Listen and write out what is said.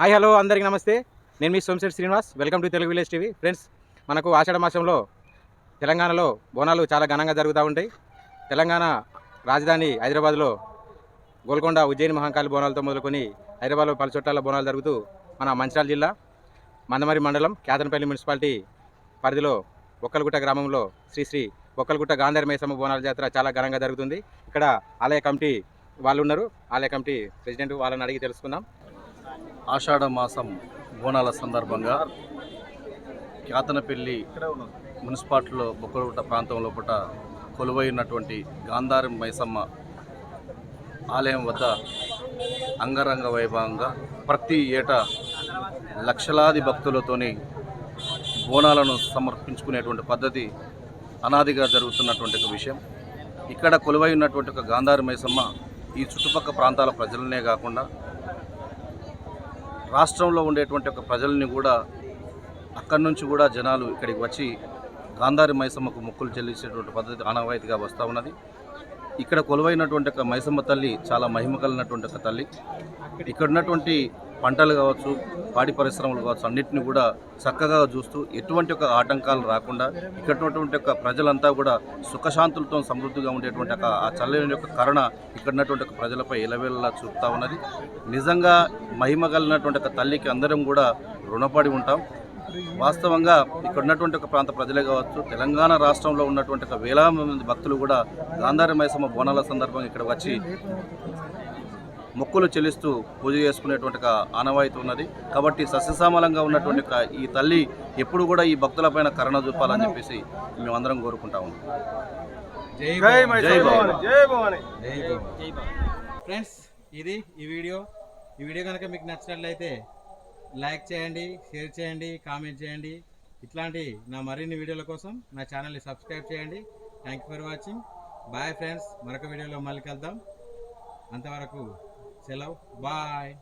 Hi hello అందరికీ నమస్తే. నేను మీ Somashetty Srinivas. Welcome to Telugu village TV. Friends మనకు ఆషాఢ మాసంలో తెలంగాణలో బోనాలు చాలా ఘనంగా జరుగుతూ ఉంటాయి. తెలంగాణ రాజధాని హైదరాబాద్లో గోల్కొండ ఉజ్జయిని మహాకాళి బోనాలతో మొదలుకొని హైదరాబాద్లో పలు చోట్ల బోనాలు జరుగుతూ మన మంచిరాల జిల్లా మందమరి మండలం కేతనపల్లి మున్సిపాలిటీ పరిధిలో ఒక్కలగుట్ట గ్రామంలో శ్రీ శ్రీ ఒక్కలగుట్ట గాంధారి మైసమ్మ బోనాల జాతర చాలా ఘనంగా జరుగుతుంది. ఇక్కడ ఆలయ కమిటీ వాళ్ళు ఉన్నారు ఆలయ కమిటీ ప్రెసిడెంట్ వాళ్ళని అడిగి తెలుసుకుందాం. ఆషాఢ మాసం బోనాల సందర్భంగా కాతనపల్లి మున్సిపాలిటీలో బొక్కలగుట్ట ప్రాంతం లోపల కొలువై ఉన్నటువంటి గాంధారం మైసమ్మ ఆలయం వద్ద అంగరంగ వైభవంగా ప్రతి ఏటా లక్షలాది భక్తులతోని బోనాలను సమర్పించుకునేటువంటి పద్ధతి అనాదిగా జరుగుతున్నటువంటి ఒక విషయం. ఇక్కడ కొలువై ఉన్నటువంటి ఒక గాంధారి మైసమ్మ ఈ చుట్టుపక్క ప్రాంతాల ప్రజలనే కాకుండా రాష్ట్రంలో ఉండేటువంటి ఒక ప్రజల్ని కూడా అక్కడి నుంచి కూడా జనాలు ఇక్కడికి వచ్చి గాంధారి మైసమ్మకు మొక్కులు చెల్లించేటువంటి పద్ధతి ఆనవాయితీగా వస్తూ ఉన్నది. ఇక్కడ కొలువైనటువంటి ఒక మైసమ్మ తల్లి చాలా మహిమ కలిగినటువంటి ఒక తల్లి. ఇక్కడ ఉన్నటువంటి పంటలు కావచ్చు పాడి పరిశ్రమలు కావచ్చు అన్నింటినీ కూడా చక్కగా చూస్తూ ఎటువంటి ఒక ఆటంకాలు రాకుండా ఇక్కడ ఒక ప్రజలంతా కూడా సుఖశాంతులతో సమృద్ధిగా ఉండేటువంటి ఒక ఆ చల్లని యొక్క కరుణ ఇక్కడ ఉన్నటువంటి ఒక ప్రజలపై ఇలవేళలా చూపుతా ఉన్నది. నిజంగా మహిమ కలిగినటువంటి ఒక తల్లికి అందరం కూడా రుణపడి ఉంటాం. వాస్తవంగా ఇక్కడ ఉన్నటువంటి ఒక ప్రాంత ప్రజలే కావచ్చు తెలంగాణ రాష్ట్రంలో ఉన్నటువంటి ఒక వేలాది మంది భక్తులు కూడా గాంధారి మైసమ్మ బోనాల సందర్భంగా ఇక్కడ వచ్చి మొక్కులు చెల్లిస్తూ పూజ చేసుకునేటువంటి ఒక ఆనవాయితీ ఉన్నది. కాబట్టి సస్యశ్యామలంగా ఉన్నటువంటి ఈ తల్లి ఎప్పుడు కూడా ఈ భక్తులపైన కరుణ చూపాలని చెప్పేసి మేమందరం కోరుకుంటా ఉన్నాం. జై జై భవాని. ఫ్రెండ్స్ ఇది ఈ వీడియో. ఈ వీడియో కనుక మీకు నచ్చినట్లయితే లైక్ చేయండి షేర్ చేయండి కామెంట్ చేయండి. ఇట్లాంటి నా మరిన్ని వీడియోల కోసం నా ఛానల్ని సబ్స్క్రైబ్ చేయండి. Thank you for watching bye friends మరొక వీడియోలో మళ్ళీ కలుద్దాం. అంతవరకు సెలవు బాయ్